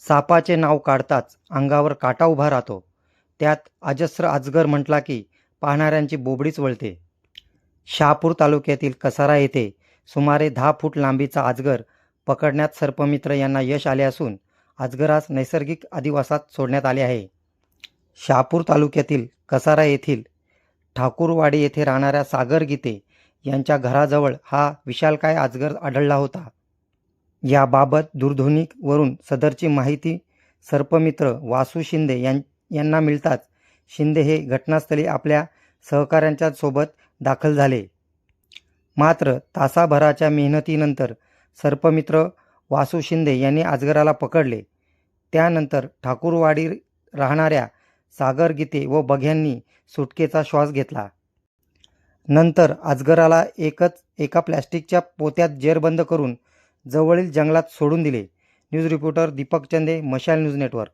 सापाचे नाव काढताच अंगावर काटा उभा राहतो. त्यात अजस्र अजगर म्हटला की पाहणाऱ्यांची बोबडीच वळते. शहापूर तालुक्यातील कसारा येथे सुमारे दहा फूट लांबीचा अजगर पकडण्यात सर्पमित्र यांना यश आले असून अजगरास नैसर्गिक अधिवासात सोडण्यात आले आहे. शहापूर तालुक्यातील कसारा येथील ठाकूरवाडी येथे राहणाऱ्या सागर गीते यांच्या घराजवळ हा विशालकाय अजगर आढळला होता. याबाबत दूरध्वनीवरून सदरची माहिती सर्पमित्र वासू शिंदे यां यांना मिळताच शिंदे हे घटनास्थळी आपल्या सहकाऱ्यांच्या सोबत दाखल झाले. मात्र तासाभराच्या मेहनतीनंतर सर्पमित्र वासू शिंदे यांनी आजगराला पकडले. त्यानंतर ठाकूरवाडी राहणाऱ्या सागर गीते व बघ्यांनी सुटकेचा श्वास घेतला. नंतर आजगराला एकच एका प्लॅस्टिकच्या पोत्यात जेरबंद करून जवळील जंगलात सोडून दिले. न्यूज रिपोर्टर दीपक चंदे मशाल न्यूज नेटवर्क.